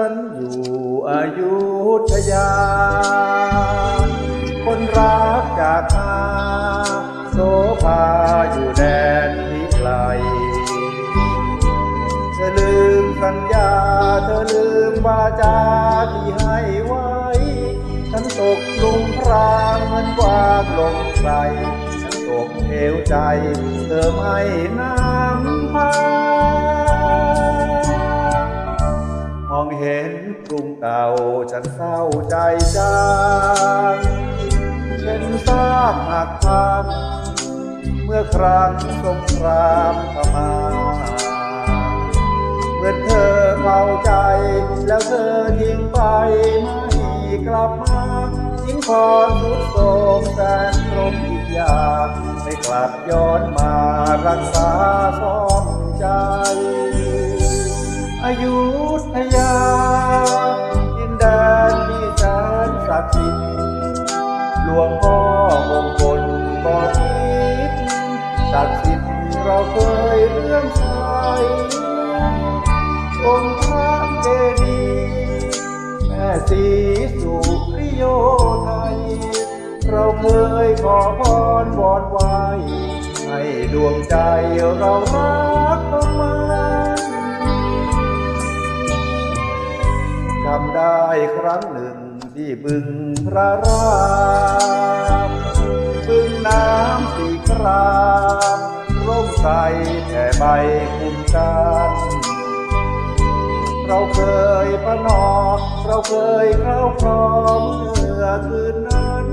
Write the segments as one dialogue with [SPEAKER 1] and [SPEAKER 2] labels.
[SPEAKER 1] ฉันอยู่อายุทยา คนรักจากมาโสภาอยู่แดนทิไกล เธอลืมสัญญา เธอลืมวาจาที่ให้ไว้ ฉันตกหลุมพรางมือนวางลงใสฉันตกเหวใจ เธอไม่น้ำ เห็นกรุงเก่าฉันเศร้าใจจางเช่นซากหักพังเมื่อครั้งสงครามพม่าเมื่อเธอเฝ้าใจ แล้วเธอทิ้งไปไม่กลับมาทิ้งความทุกโศกแสนรมอีกอย่างไม่กลับย้อนมารักษาซ่อมใจ อายุ วงพ่อมงคลบอพิษศักดิ์สิทธิ์เราเคยเลื่อมใสองค์พระเจดีย์แม่สีสุริโยไทย เราเคยขอพรวอนไว้ ให้ดวงใจเรารักต้องมันจำได้ครั้งหนึ่ง ที่บึงพระรามบึงน้ำสีครามร่มใสแผ่ใบคุ้มกันเราเคยประนอมเราเคยเข้าครองเมื่อคืนนั้น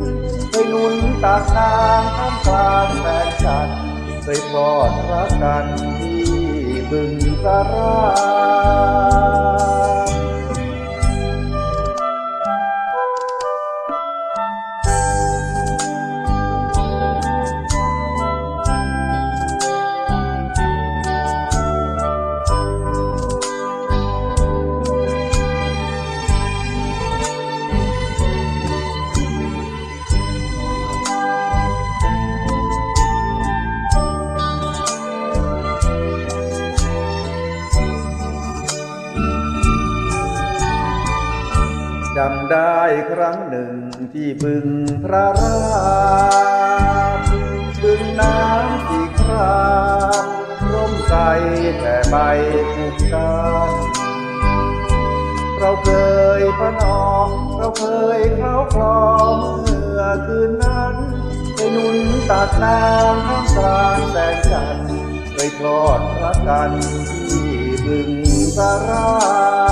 [SPEAKER 1] เคยนุนตากนางท่ามกลางแสงจันทร์เคยพอดรักกันที่บึงสาราม จำได้ครั้งหนึ่งที่บึงพระรามบึงน้ำที่ครามร่มใสแต่ใบคุ้มกันเราเคยพนอมเราเคยเข้าคลองเมื่อคืนนั้นเคยหนุนตักน้ำท่ามกลางแสงจันทร์เคยคลอดรักกันที่บึงสาราม